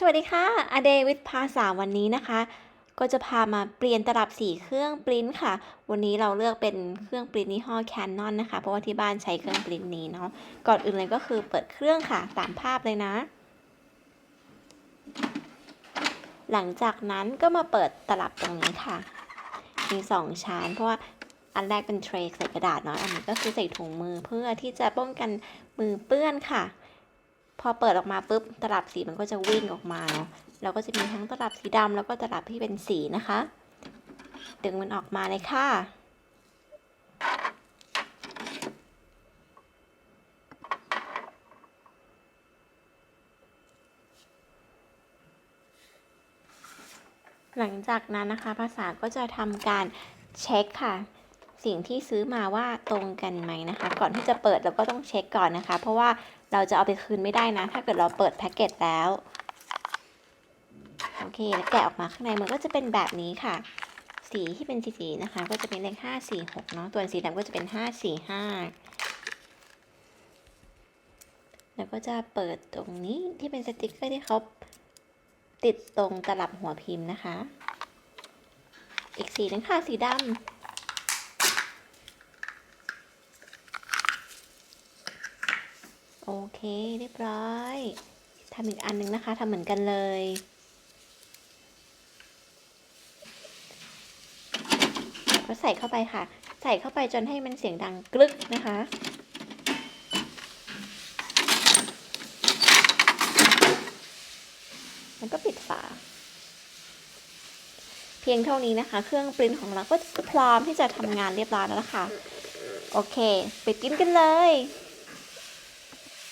สวัสดีค่ะอเดวิดภาษาวันนี้นะคะ ก็จะพามาเปลี่ยนตลับสีเครื่องปริ้นค่ะ วันนี้เราเลือกเป็นเครื่องปริ้นยี่ห้อ Canon นะคะ เพราะว่าที่บ้านใช้เครื่องปริ้นนี้เนาะ ก่อนอื่นเลยก็คือเปิดเครื่องค่ะ ตามภาพเลยนะ หลังจากนั้นก็มาเปิดตลับตรงนี้ค่ะ มีสองชั้น เพราะว่าอันแรกเป็นเทรย์ใส่กระดาษเนาะ อันนี้ก็คือใส่ถุงมือเพื่อที่จะป้องกันมือเปื้อนค่ะ พอเปิดออกมาปุ๊บตลับสีมันก็จะวิ่งออกมาเนาะแล้วก็จะมีทั้งตลับสีดำแล้วก็ตลับที่เป็นสีนะคะ ดึงมันออกมาเลยค่ะ หลังจากนั้นนะคะภาษาก็จะทำการเช็คค่ะ สิ่งที่ซื้อมาว่าตรงกันไหมนะคะ ก่อนที่จะเปิดเราก็ต้องเช็คก่อนนะคะ เพราะว่าเราจะเอาไปคืนไม่ได้นะ ถ้าเกิดเราเปิดแพ็กเกจแล้วโอเคแล้วแกะออกมาข้างในมันก็จะเป็นแบบนี้ค่ะ สีที่เป็นสีๆนะคะ ก็จะเป็นเลขห้าสี่หกเนาะตัวสีดำก็จะเป็นห้าสี่ห้าแล้วก็จะเปิดตรงนี้ที่เป็นสติกเกอร์ที่เขาติดตรงตลับหัวพิมพ์นะคะ อีกสีหนึงค่ะสีดำ โอเคเรียบร้อยทำอีกอันหนึ่งนะคะทำเหมือนกันเลยก็ใส่เข้าไปค่ะ ใส่เข้าไปจนให้มันเสียงดังกรึกนะคะแล้วก็ปิดฝา เพียงเท่านี้นะคะ เครื่องปริ้นของเราก็พร้อมที่จะทำงานเรียบร้อยแล้วล่ะค่ะ โอเค ไปกินกันเลย